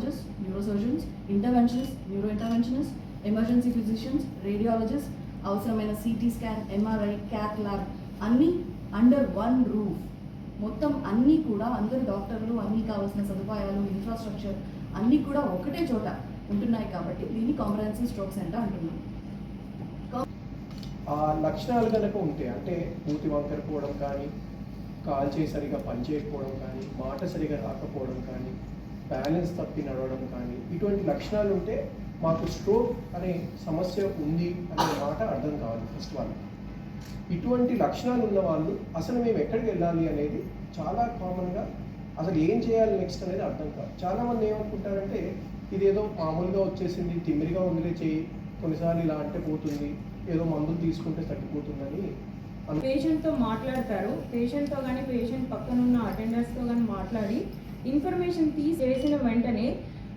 neurologists, neurosurgeons, interventionists, neurointerventionists, emergency physicians radiologist అవసరమైన CT scan MRI cath lab అన్నీ under one roof మొత్తం అన్నీ కూడా అందరు డాక్టర్లు అన్నీ కావాల్సిన సదుపాయాలు ఇన్ఫ్రాస్ట్రక్చర్ అన్నీ కూడా ఒకటే చోట ఉంటున్నాయి కాబట్టి దీన్ని కాంప్రహెన్సివ్ స్ట్రోక్ సెంటర్ అంటున్నాం. ఆ లక్షణాలు కనుక ఉంటే అంటే మూతి వంకరపోవడం కానీ కాల్ చేయి సరిగా పనిచేయకపోవడం కానీ మాట సరిగా రాకపోవడం కానీ బ్యాలెన్స్ తప్పి నడవడం కానీ ఇటువంటి లక్షణాలు ఉంటే మాకు స్ట్రోక్ అనే సమస్య ఉంది అనే మాట అర్థం కావాలి ఫస్ట్ వాళ్ళకి ఇటువంటి లక్షణాలు ఉన్న వాళ్ళు అసలు మేము ఎక్కడికి వెళ్ళాలి అనేది చాలా కామన్గా అసలు ఏం చేయాలి నెక్స్ట్ అనేది అర్థం కాదు. చాలామంది ఏమనుకుంటారంటే ఇదేదో మామూలుగా వచ్చేసింది తిమ్మిరిగా ఉందిలే చేయి కొన్నిసార్లు ఇలా అంటే పోతుంది ఏదో మందులు తీసుకుంటే తగ్గిపోతుందని పేషెంట్తో మాట్లాడతారు. పేషెంట్తో కానీ పేషెంట్ పక్కనున్న అటెండర్స్తో కానీ మాట్లాడి ఇన్ఫర్మేషన్ తీసేసిన వెంటనే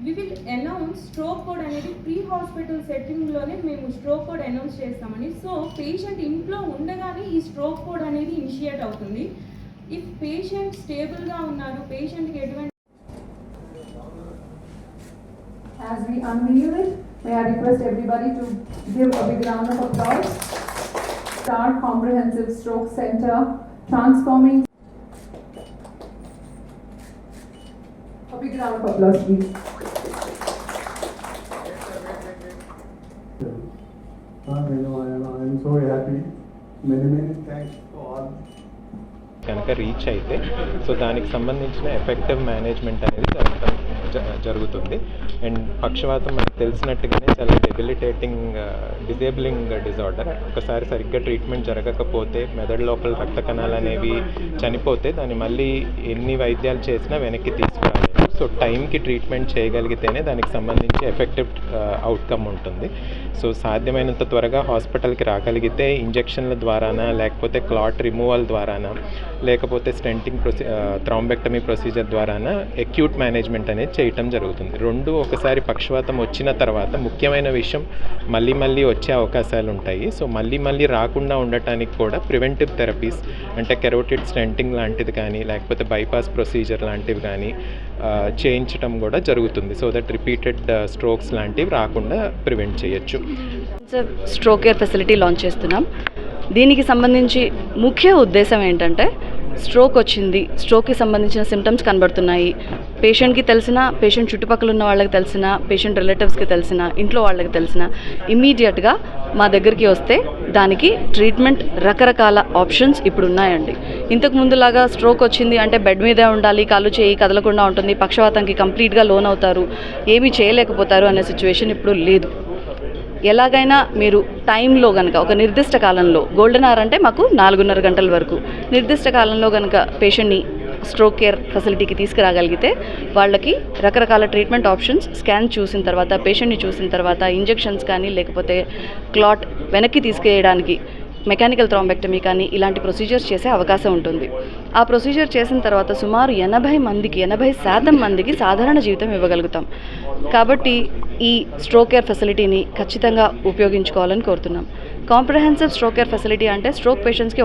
we will announce stroke code అనేది ప్రీ హాస్పిటల్ సెట్టింగ్లోనే మేము స్ట్రోక్ కోడ్ అనౌన్స్ చేస్తామని సో పేషెంట్ ఇంట్లో ఉండగానే ఈ స్ట్రోక్ కోడ్ అనేది ఇనిషియేట్ అవుతుంది ఇఫ్ పేషెంట్ స్టేబుల్గా ఉన్నారు పేషెంట్కి ఎటువంటి As we unveil it, may I request everybody to give a big round of applause. Start Comprehensive Stroke Center, transforming. Big round of applause, please. You know, I am, I am so happy. Many, many thanks to all. కనుక reach అయితే so దానికి సంబంధించిన effective management అనేది జరగటం జ- జరుగుతుంది and పక్షవాతం మనకు తెలిసినట్టుగానే చాలా డెబిలిటేటింగ్ డిజేబులింగ్ డిజార్డర్ ఒకసారి సరిగ్గా ట్రీట్మెంట్ జరగకపోతే మెదడు లోపల రక్త కణాలు అనేవి చనిపోతే దాన్ని మళ్ళీ ఎన్ని వైద్యాలు చేసినా వెనక్కి తీసుకురాలేదు సో టైంకి ట్రీట్మెంట్ చేయగలిగితేనే దానికి సంబంధించి ఎఫెక్టివ్ అవుట్కమ్ ఉంటుంది. సో సాధ్యమైనంత త్వరగా హాస్పిటల్కి రాగలిగితే ఇంజెక్షన్ల ద్వారానా లేకపోతే క్లాట్ రిమూవల్ ద్వారానా లేకపోతే స్టెంటింగ్ ప్రొసీ థ్రాంబెక్టమీ ప్రొసీజర్ ద్వారానా అక్యూట్ మేనేజ్మెంట్ అనేది చేయటం జరుగుతుంది. రెండు ఒకసారి పక్షవాతం వచ్చిన తర్వాత ముఖ్యమైన విషయం మళ్ళీ మళ్ళీ వచ్చే అవకాశాలు ఉంటాయి. సో మళ్ళీ మళ్ళీ రాకుండా ఉండటానికి కూడా ప్రివెంటివ్ థెరపీస్ అంటే కెరోటిడ్ స్టెంటింగ్ లాంటిది కానీ లేకపోతే బైపాస్ ప్రొసీజర్ లాంటివి కానీ చేయించడం చేయించటం కూడా జరుగుతుంది. సో దట్ రిపీటెడ్ స్ట్రోక్స్ లాంటివి రాకుండా ప్రివెంట్ చేయొచ్చు. స్ట్రోక్ కేర్ ఫెసిలిటీ లాంచ్ చేస్తున్నాం. దీనికి సంబంధించి ముఖ్య ఉద్దేశం ఏంటంటే స్ట్రోక్ వచ్చింది స్ట్రోక్కి సంబంధించిన సిమ్టమ్స్ కనబడుతున్నాయి. పేషెంట్కి తెలిసిన పేషెంట్ చుట్టుపక్కల ఉన్న వాళ్ళకి తెలిసిన పేషెంట్ రిలేటివ్స్కి తెలిసిన ఇంట్లో వాళ్ళకి తెలిసిన ఇమీడియట్గా మా దగ్గరికి వస్తే దానికి ట్రీట్మెంట్ రకరకాల ఆప్షన్స్ ఇప్పుడు ఉన్నాయండి. ఇంతకు ముందులాగా స్ట్రోక్ వచ్చింది అంటే బెడ్ మీదే ఉండాలి కాళ్ళు చేయి కదలకుండా ఉంటుంది పక్షవాతంకి కంప్లీట్గా లోన్ అవుతారు ఏమీ చేయలేకపోతారు అనే సిచ్యువేషన్ ఇప్పుడు లేదు. ఎలాగైనా మీరు టైంలో కనుక ఒక నిర్దిష్ట కాలంలో గోల్డెన్ అవర్ అంటే మాకు నాలుగున్నర గంటల వరకు నిర్దిష్ట కాలంలో కనుక పేషెంట్ని స్ట్రోక్ కేర్ ఫెసిలిటీకి తీసుకురాగలిగితే వాళ్ళకి రకరకాల ట్రీట్మెంట్ ఆప్షన్స్ స్కాన్ చూసిన తర్వాత పేషెంట్ని చూసిన తర్వాత ఇంజెక్షన్స్ కానీ లేకపోతే క్లాట్ వెనక్కి తీసుకెళ్ళడానికి మెకానికల్ థ్రాంబెక్టమీ కానీ ఇలాంటి ప్రొసీజర్స్ చేసే అవకాశం ఉంటుంది. ఆ ప్రొసీజర్ చేసిన తర్వాత సుమారు ఎనభై మందికి ఎనభై శాతం మందికి సాధారణ జీవితం ఇవ్వగలుగుతాం. కాబట్టి ఈ స్ట్రోక్ కేర్ ఫెసిలిటీని ఖచ్చితంగా ఉపయోగించుకోవాలని కోరుతున్నాం. కాంప్రహెన్సివ్ స్ట్రోక్ కేర్ ఫెసిలిటీ అంటే స్ట్రోక్ పేషెంట్స్కి